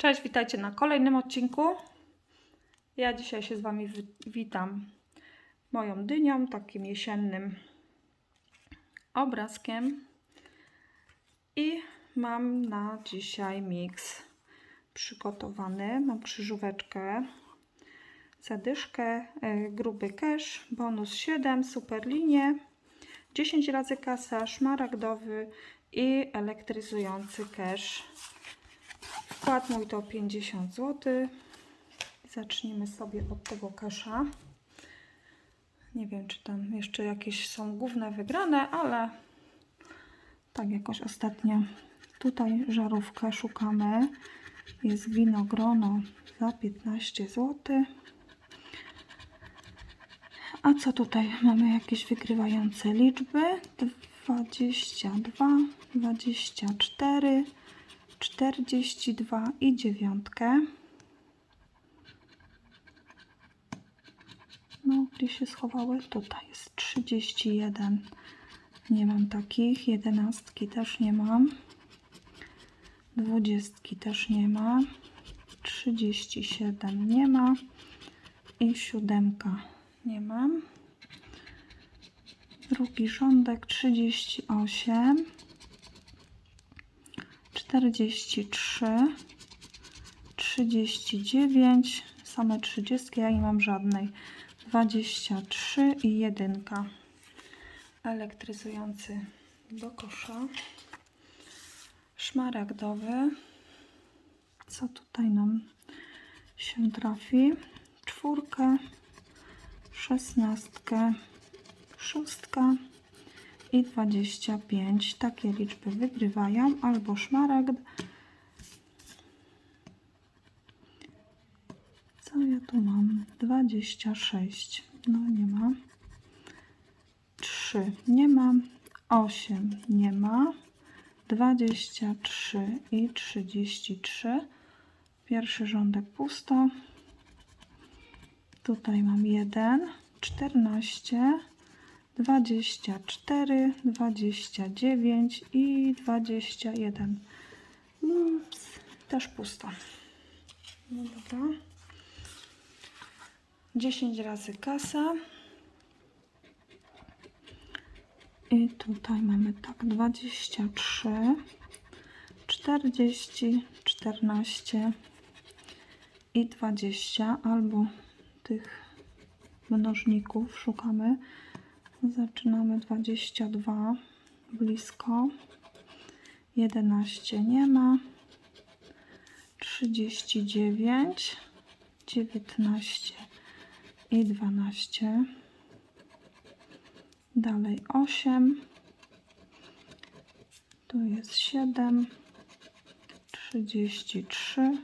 Cześć, witajcie na kolejnym odcinku. Ja dzisiaj się z Wami wi- witam moją dynią, takim jesiennym obrazkiem. I mam na dzisiaj miks przygotowany. Mam krzyżóweczkę, zadyszkę, y, gruby cash, bonus 7, super linie, 10 razy kasa, szmaragdowy i elektryzujący cash. Wkład mój to 50 zł. Zacznijmy sobie od tego kasza. Nie wiem, czy tam jeszcze jakieś są główne wygrane, ale tak jakoś ostatnio tutaj żarówkę szukamy. Jest winogrono za 15 zł. A co tutaj? Mamy jakieś wygrywające liczby. 22, 24, 42 i dziewiątkę. No, gdzie się schowały? Tutaj jest 31. Nie mam takich. Jedenastki też nie mam. Dwudziestki też nie ma. 37 nie ma. I siódemka nie mam. Drugi rządek 38. 43, 39, same 30, ja nie mam żadnej. 23 i jedynka. Elektryzujący do kosza. Szmaragdowy. Co tutaj nam się trafi? Czwórkę, szesnastkę, szóstka i 25. Takie liczby wygrywają albo szmaragd. Co ja tu mam? 26. No nie ma. 3 nie ma. 8 nie ma. 23 i 33. Pierwszy rządek pusto. Tutaj mam 1, 14, 24, 29 i 21. Ups, też pusto. No dobra. 10 razy kasa. I tutaj mamy tak 23, 40, 14 i 20 albo tych mnożników szukamy. Zaczynamy 22 blisko. 11 nie ma. 39, 19 i 12. Dalej 8. Tu jest 7, 33,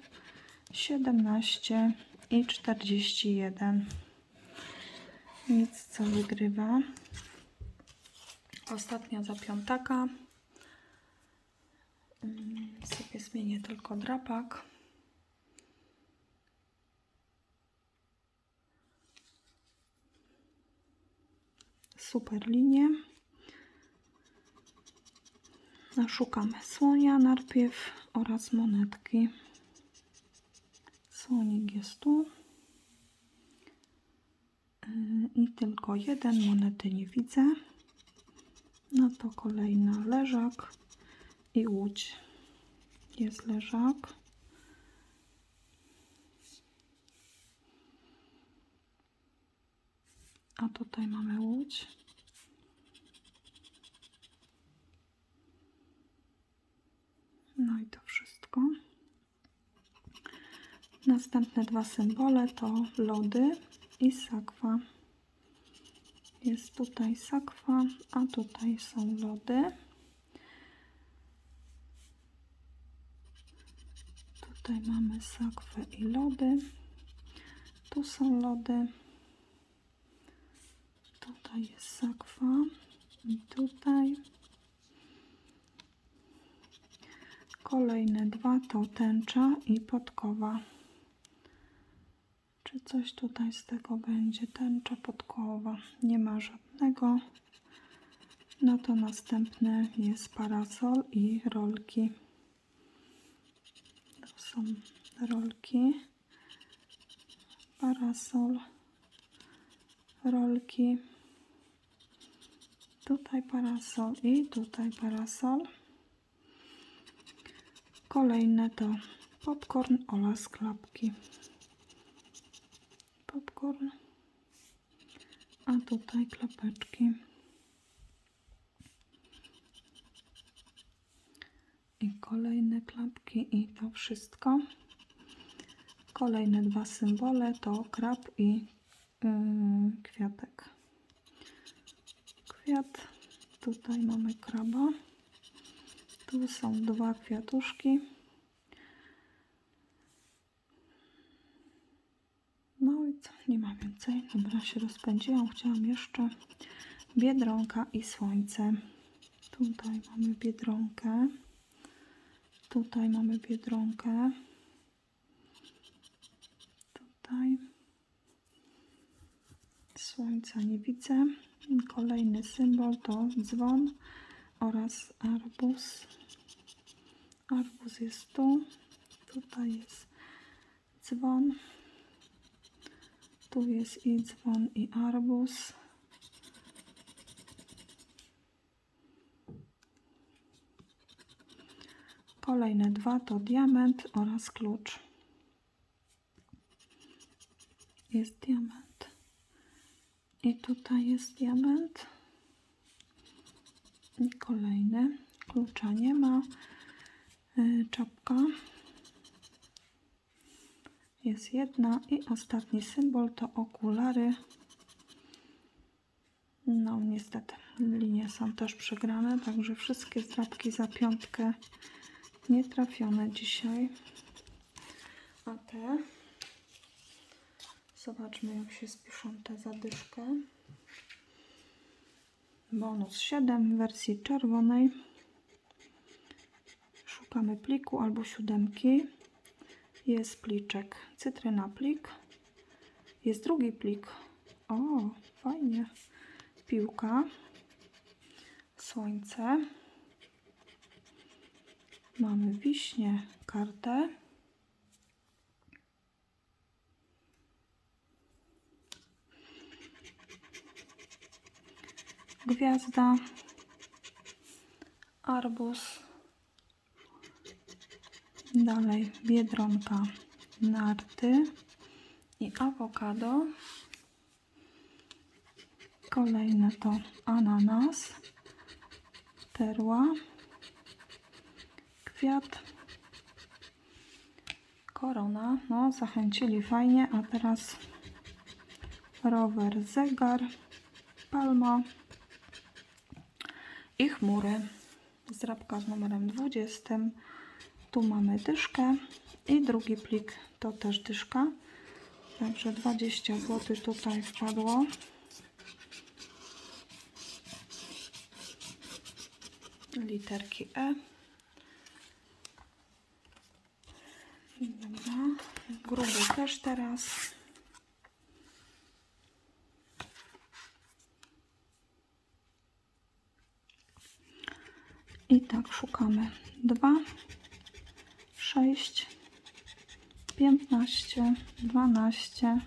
17 i 41. Nic co wygrywa. Ostatnia za piątaka. Mm, Sobie zmienię tylko drapak. Super linie. Szukamy słonia najpierw oraz monetki. Słonik jest tu. Yy, I tylko jeden, monety nie widzę. No to kolejna leżak i łódź. Jest leżak. A tutaj mamy łódź. No i to wszystko. Następne dwa symbole to lody i sakwa. Jest tutaj sakwa, a tutaj są lody. Tutaj mamy sakwę i lody. Tu są lody. Tutaj jest sakwa i tutaj. Kolejne dwa to tęcza i podkowa. Czy coś tutaj z tego będzie? Tęcza podkowa. Nie ma żadnego. No to następny jest parasol i rolki. To są rolki, parasol, rolki, tutaj parasol i tutaj parasol. Kolejne to popcorn oraz klapki. Popcorn, a tutaj klapeczki. I kolejne klapki i to wszystko. Kolejne dwa symbole to krab i yy, kwiatek. Kwiat. Tutaj mamy kraba. Tu są dwa kwiatuszki. I co? Nie ma więcej. Dobra, się rozpędziłam. Chciałam jeszcze biedronka i słońce. Tutaj mamy biedronkę. Tutaj mamy biedronkę. Tutaj słońca nie widzę. Kolejny symbol to dzwon oraz arbuz. Arbuz jest tu. Tutaj jest dzwon. Tu jest i dzwon i arbuz. Kolejne dwa to diament oraz klucz. Jest diament. I tutaj jest diament. I kolejny. Klucza nie ma. Y, Czapka. Jest jedna. I ostatni symbol to okulary. No niestety linie są też przegrane, także wszystkie zdrabki za piątkę nie trafione dzisiaj. A te zobaczmy jak się spiszą te zadyszkę. Bonus 7 w wersji czerwonej. Szukamy pliku albo siódemki. Jest pliczek cytryna plik. Jest drugi plik. O, fajnie. Piłka. Słońce. Mamy wiśnie, kartę. Gwiazda. Arbuz. Dalej biedronka, narty i awokado. Kolejne to ananas, perła kwiat, korona. No, zachęcili fajnie, a teraz rower, zegar, palma i chmury. Zrabka z numerem 20. Tu mamy dyszkę i drugi plik to też dyszka. Także 20 zł tutaj wpadło. Literki E. Dobra, gruby też teraz. I tak szukamy 2, 6, 15, 12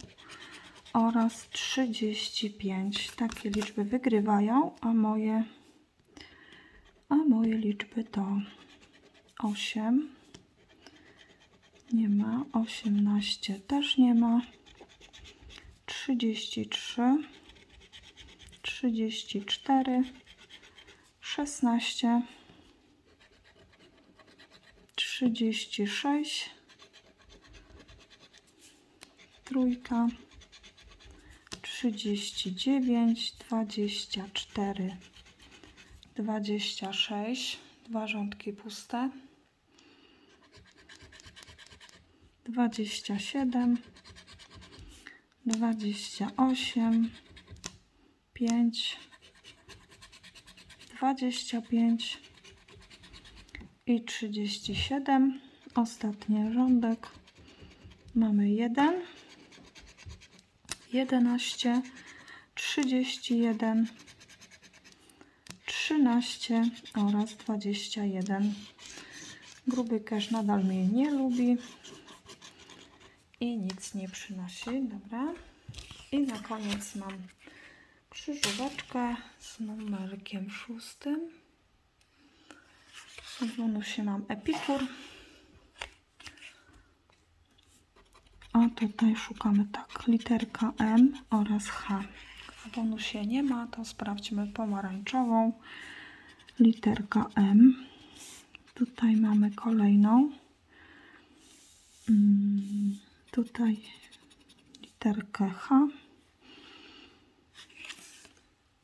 oraz 35. Takie liczby wygrywają, a moje a moje liczby to 8 nie ma, 18 też nie ma, 33, 34, 16, 36, trójka, 39, 24, 26, dwa rządki puste. dwadzieścia siedem, dwadzieścia osiem, pięć, dwadzieścia pięć i trzydzieści siedem. Ostatni rządek. Mamy jeden, jedenaście, trzydzieści jeden, trzynaście oraz dwadzieścia jeden. Gruby cash nadal mnie nie lubi. i nic nie przynosi. Dobra. I na koniec mam krzyżóweczkę z numerkiem szóstym. W bonusie mam epikur. A tutaj szukamy tak, literka M oraz H. W bonusie nie ma, to sprawdźmy pomarańczową. Literka M. Tutaj mamy kolejną. Mm, Tutaj literkę H.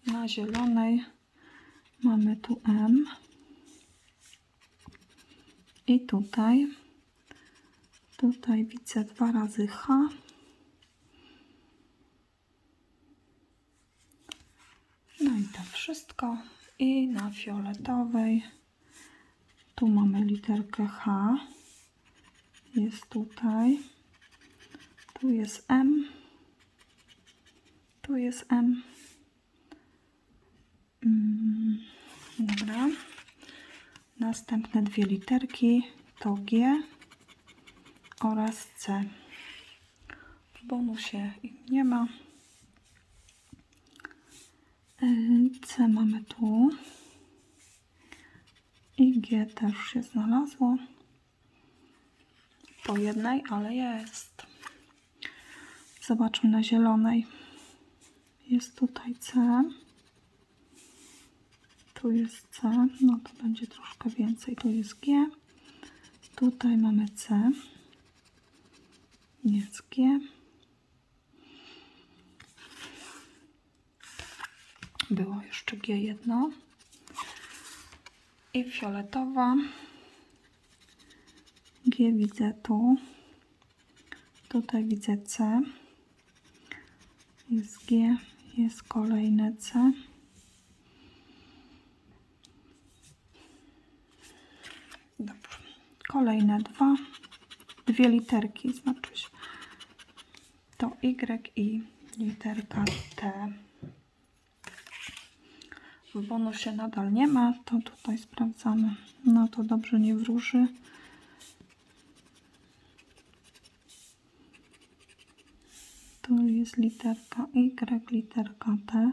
Na zielonej mamy tu M. I tutaj, tutaj widzę dwa razy H. No i to wszystko. I na fioletowej, tu mamy literkę H. Jest tutaj. Tu jest M. Tu jest M. Mm, Dobra. Następne dwie literki to G oraz C. W bonusie ich nie ma. Y, C mamy tu. I G też się znalazło. Po jednej, ale jest. Zobaczmy na zielonej. Jest tutaj C. Tu jest C, no to będzie troszkę więcej. Tu jest G. Tutaj mamy C. Jest G. Było jeszcze G jedno. I fioletowa. G widzę tu. Tutaj widzę C. Jest G. Jest kolejne C. Dobrze. Kolejne dwa. Dwie literki, znaczy się. To Y i literka T. W bonusie nadal nie ma, to tutaj sprawdzamy. No to dobrze nie wróży. Tu jest literka Y, literka T.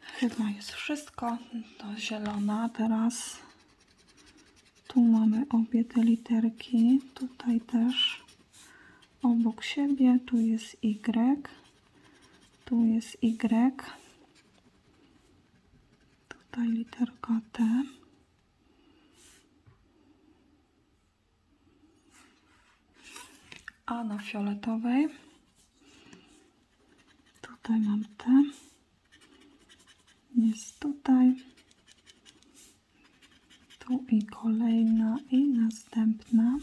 Chyba jest wszystko. To zielona teraz. Tu mamy obie te literki. Tutaj też obok siebie. Tu jest Y. Tu jest Y. Tutaj literka T. A na fioletowej tutaj mam T. Jest tutaj. Tu i kolejna i następna.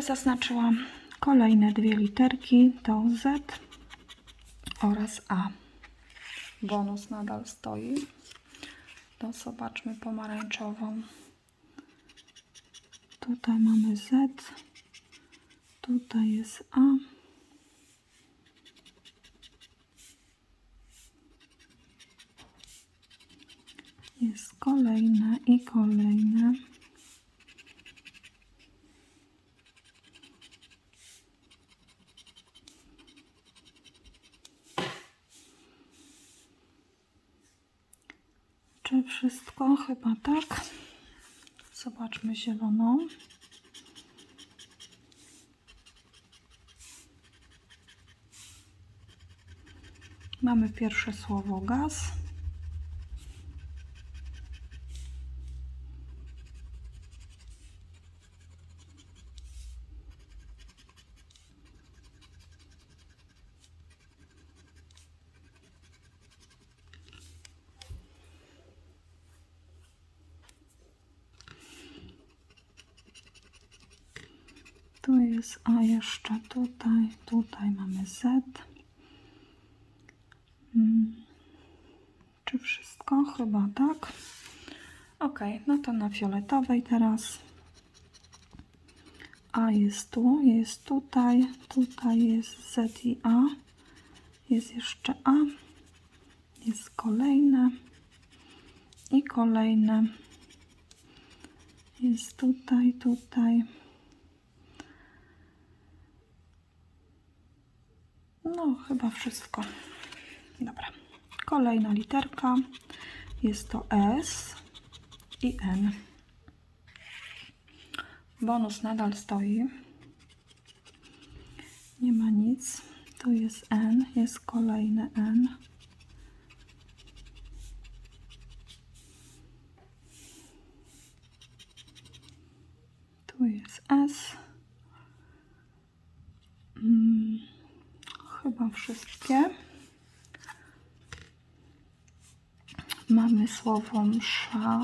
Wszystkie zaznaczyłam. Kolejne dwie literki to Z oraz A. Bonus nadal stoi. To zobaczmy pomarańczową. Tutaj mamy Z. Tutaj jest A. Jest kolejne i kolejne. Czy wszystko? Chyba tak. Zobaczmy zieloną. Mamy pierwsze słowo gaz. Tu jest A jeszcze tutaj, tutaj mamy Z. Mm. Czy wszystko? Chyba tak. Ok, no to na fioletowej teraz. A jest tu, jest tutaj, tutaj jest Z i A. Jest jeszcze A. Jest kolejne i kolejne. Jest tutaj, tutaj. No, chyba wszystko. Dobra. Kolejna literka. Jest to S i N. Bonus nadal stoi. Nie ma nic. Tu jest N, jest kolejne N. Tu jest S. Mm, chyba wszystkie. Mamy słowo msza.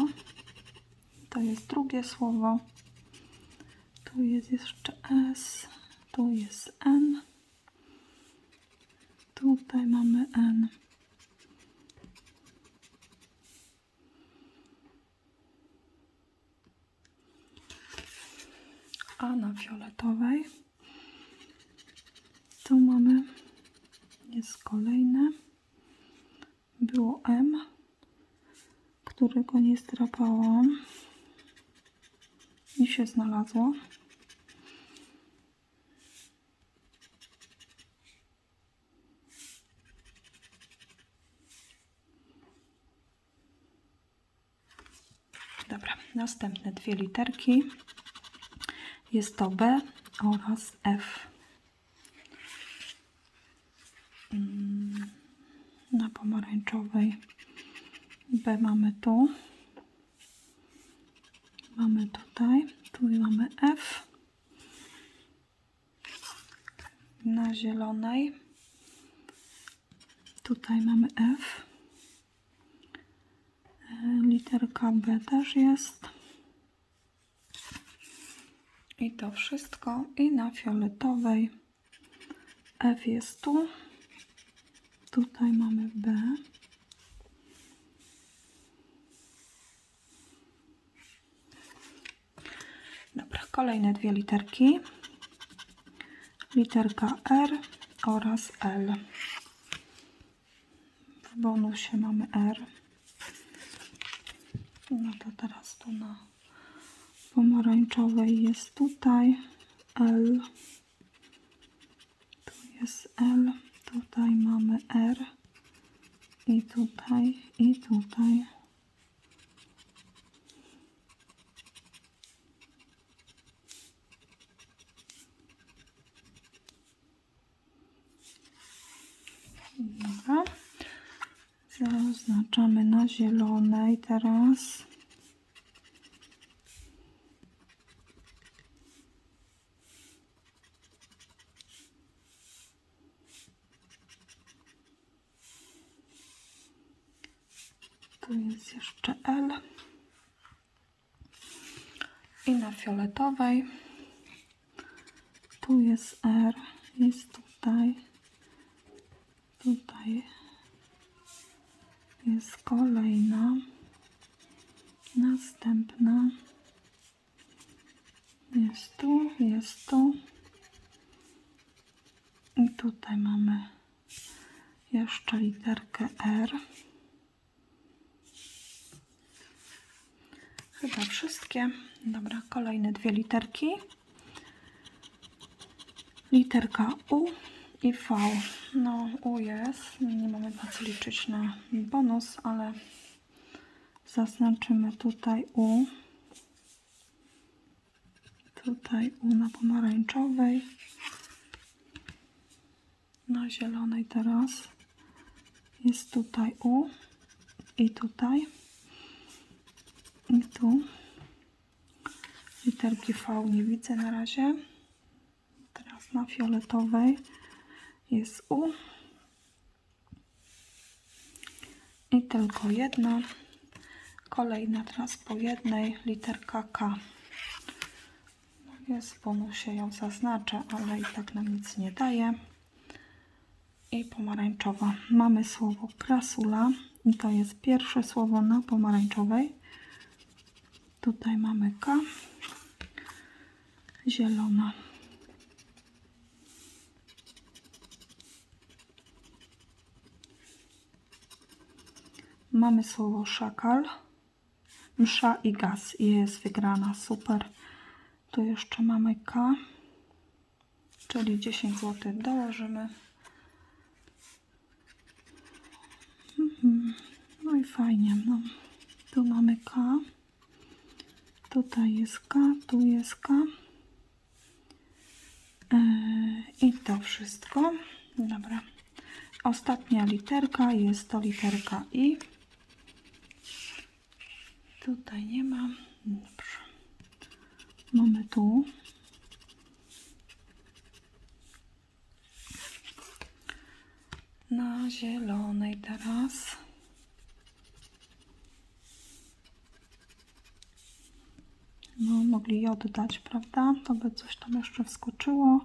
To jest drugie słowo. Tu jest jeszcze S. Tu jest N. Tutaj mamy N. A na fioletowej tu mamy jest kolejne. Było M, którego nie strapałam i się znalazło. Dobra, następne dwie literki. Jest to B oraz F. Mm, Na pomarańczowej B mamy tu. Mamy tutaj. Tu mamy F. Na zielonej. Tutaj mamy F. E, Literka B też jest. I to wszystko. I na fioletowej F jest tu. Tutaj mamy B. Dobra, kolejne dwie literki. Literka R oraz L. W bonusie mamy R. No to teraz tu na pomarańczowej jest tutaj L. Tu jest L. Tutaj mamy R. I tutaj, i tutaj. Dobra. Zaznaczamy na zielonej teraz. Tu jest jeszcze L. I na fioletowej. Tu jest R. Jest tutaj. Tutaj jest kolejna. Następna. Jest tu, jest tu. I tutaj mamy jeszcze literkę R. Chyba wszystkie. Dobra, kolejne dwie literki. Literka U i V. No, U jest. Nie mamy na co liczyć na bonus, ale zaznaczymy tutaj U. Tutaj U na pomarańczowej. Na zielonej teraz. Jest tutaj U i tutaj. I tu literki V nie widzę na razie. Teraz na fioletowej jest U. I tylko jedna. Kolejna teraz po jednej literka K. Jest w bonusie ją zaznaczę, ale i tak nam nic nie daje. I pomarańczowa. Mamy słowo krasula. I to jest pierwsze słowo na pomarańczowej. Tutaj mamy K. Zielona. Mamy słowo szakal. Msza i gaz. Jest wygrana. Super. Tu jeszcze mamy K. Czyli 10 zł dołożymy. Mhm. No i fajnie. No. Tu mamy K. Tutaj jest K. Tu jest K. Yy, I to wszystko. Dobra. Ostatnia literka jest to literka I. Tutaj nie ma. Dobrze. Mamy tu. Na zielonej teraz. No, mogli je oddać, prawda? To by coś tam jeszcze wskoczyło.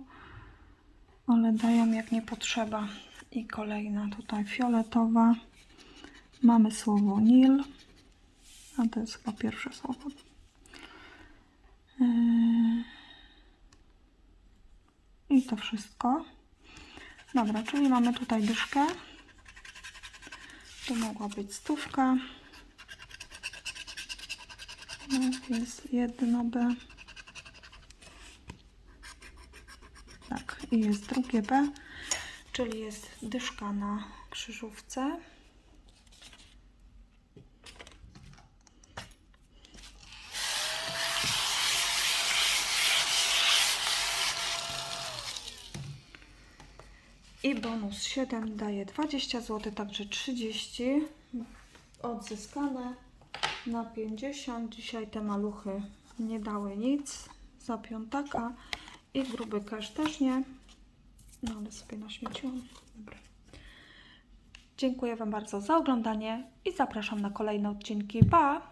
Ale dają jak nie potrzeba. I kolejna tutaj fioletowa. Mamy słowo Nil. A to jest chyba pierwsze słowo. Yy. I to wszystko. Dobra, czyli mamy tutaj dyszkę. Tu mogła być stówka. No, jest jedno B. Tak, i jest drugie B, czyli jest dyszka na krzyżówce. I bonus 7 daje 20 zł, także 30 odzyskane na 50. Dzisiaj te maluchy nie dały nic za piątaka i gruby cash też nie. No ale sobie naśmieciłam. Dobra. Dziękuję Wam bardzo za oglądanie i zapraszam na kolejne odcinki. Pa!